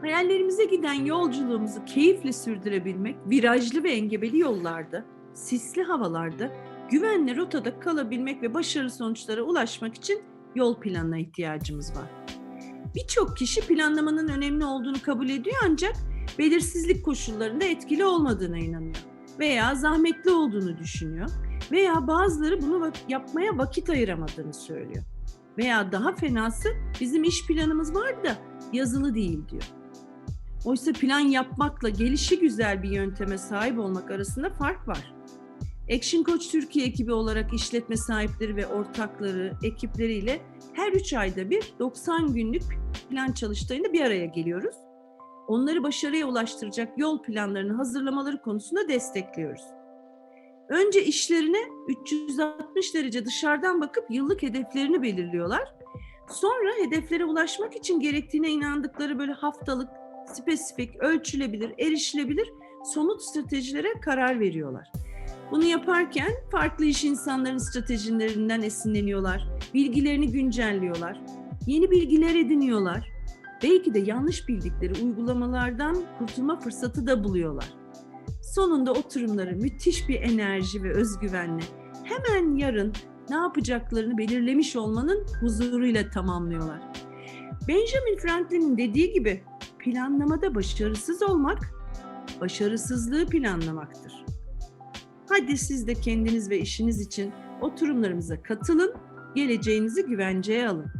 Hayallerimize giden yolculuğumuzu keyifle sürdürebilmek, virajlı ve engebeli yollarda, sisli havalarda, güvenli rotada kalabilmek ve başarılı sonuçlara ulaşmak için yol planına ihtiyacımız var. Birçok kişi planlamanın önemli olduğunu kabul ediyor ancak belirsizlik koşullarında etkili olmadığına inanıyor veya zahmetli olduğunu düşünüyor veya bazıları bunu yapmaya vakit ayıramadığını söylüyor. Veya daha fenası bizim iş planımız var da yazılı değil diyor. Oysa plan yapmakla gelişi güzel bir yönteme sahip olmak arasında fark var. Action Coach Türkiye ekibi olarak işletme sahipleri ve ortakları, ekipleriyle her 3 ayda bir 90 günlük plan çalıştayında bir araya geliyoruz. Onları başarıya ulaştıracak yol planlarını hazırlamaları konusunda destekliyoruz. Önce işlerine 360 derece dışarıdan bakıp yıllık hedeflerini belirliyorlar. Sonra hedeflere ulaşmak için gerektiğine inandıkları böyle haftalık, spesifik, ölçülebilir, erişilebilir somut stratejilere karar veriyorlar. Bunu yaparken farklı iş insanların stratejilerinden esinleniyorlar, bilgilerini güncelliyorlar, yeni bilgiler ediniyorlar. Belki de yanlış bildikleri uygulamalardan kurtulma fırsatı da buluyorlar. Sonunda oturumları müthiş bir enerji ve özgüvenle hemen yarın ne yapacaklarını belirlemiş olmanın huzuruyla tamamlıyorlar. Benjamin Franklin'in dediği gibi planlamada başarısız olmak başarısızlığı planlamaktır. Hadi siz de kendiniz ve işiniz için oturumlarımıza katılın, geleceğinizi güvenceye alın.